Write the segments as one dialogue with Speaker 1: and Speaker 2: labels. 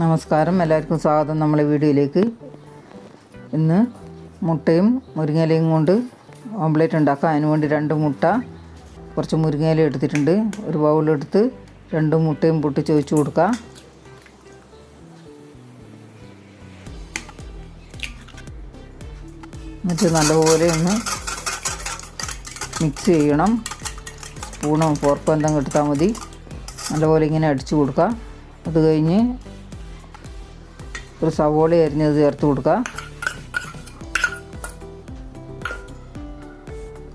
Speaker 1: നമസ്കാരം. എല്ലാവർക്കും സ്വാഗതം നമ്മളെ വീഡിയോയിലേക്ക്. ഇന്ന് മുട്ടയും മുരിങ്ങയിലയും കൊണ്ട് ഓംപ്ലേറ്റ് ഉണ്ടാക്കാം. അതിന് വേണ്ടി രണ്ട് മുട്ട കുറച്ച് മുരിങ്ങയില എടുത്തിട്ടുണ്ട്. ഒരു ബൗളെടുത്ത് രണ്ട് മുട്ടയും പൊട്ടിച്ച് വെച്ച് കൊടുക്കുക എന്നിട്ട് നല്ലപോലെ ഒന്ന് മിക്സ് ചെയ്യണം. സ്പൂണോ ഫോർക്കോ എന്തെങ്കിലും എടുത്താൽ മതി. നല്ലപോലെ ഇങ്ങനെ അടിച്ചു കൊടുക്കുക അത് കഴിഞ്ഞ് ഒരു സവോള അരിഞ്ഞത് ചേർത്ത് കൊടുക്കുക.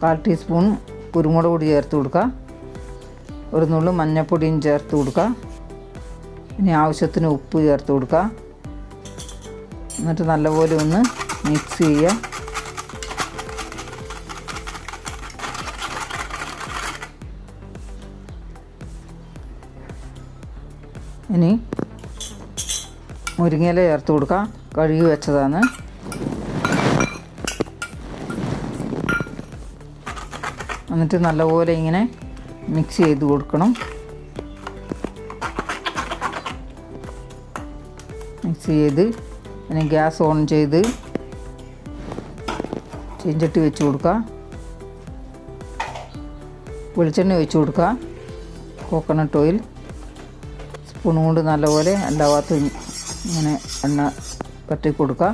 Speaker 1: കാൽ ടീസ്പൂൺ കുരുമുളക് പൊടി ചേർത്ത് കൊടുക്കുക. ഒരു നുള്ളു മഞ്ഞൾപ്പൊടിയും ചേർത്ത് കൊടുക്കുക. ഇനി ആവശ്യത്തിന് ഉപ്പ് ചേർത്ത് കൊടുക്കുക. എന്നിട്ട് നല്ലപോലെ ഒന്ന് മിക്സ് ചെയ്യുക. ഇനി മുരിങ്ങയില ചേർത്ത് കൊടുക്കാം. കഴുകി വെച്ചതാണ്. എന്നിട്ട് നല്ലപോലെ ഇങ്ങനെ മിക്സ് ചെയ്ത് കൊടുക്കണം. മിക്സ് ചെയ്ത് ഇനി ഗ്യാസ് ഓൺ ചെയ്ത് ചീഞ്ചട്ടി വെച്ച് കൊടുക്കുക. വെളിച്ചെണ്ണ വെച്ച് കൊടുക്കുക. കോക്കനട്ട് ഓയിൽ സ്പൂൺ കൊണ്ട് നല്ലപോലെ എല്ലാ ഭാഗത്തും ഇങ്ങനെ എണ്ണ പറ്റി കൊടുക്കുക.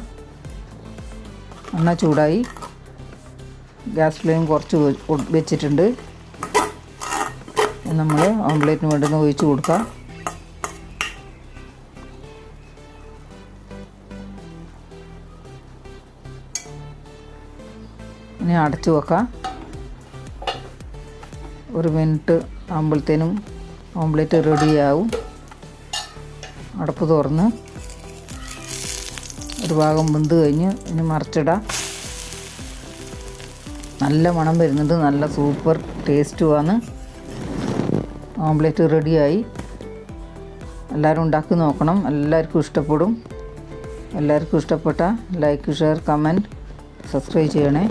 Speaker 1: എണ്ണ ചൂടായി. ഗ്യാസ് ഫ്ലെയിം കുറച്ച് വെച്ചിട്ടുണ്ട്. നമ്മൾ ഓംലേറ്റിന് വേണ്ടുന്ന ഒഴിച്ച് കൊടുക്കുക. ഇനി അടച്ചു വെക്കാം ഒരു മിനിറ്റ് ആകുമ്പോഴത്തേനും ഓംലേറ്റ് റെഡിയാവും. അടപ്പ് തുറന്ന്. ഒരു ഭാഗം വെന്ത് കഴിഞ്ഞ് ഇനി മറിച്ചിടാം. നല്ല മണം വരുന്നുണ്ട്. നല്ല സൂപ്പർ ടേസ്റ്റുമാണ് ഓംലെറ്റ് റെഡിയായി എല്ലാവരും ഉണ്ടാക്കി നോക്കണം. എല്ലാവർക്കും ഇഷ്ടപ്പെടും. എല്ലാവർക്കും ഇഷ്ടപ്പെട്ട ലൈക്ക് ഷെയർ കമന്റ് സബ്സ്ക്രൈബ് ചെയ്യണേ.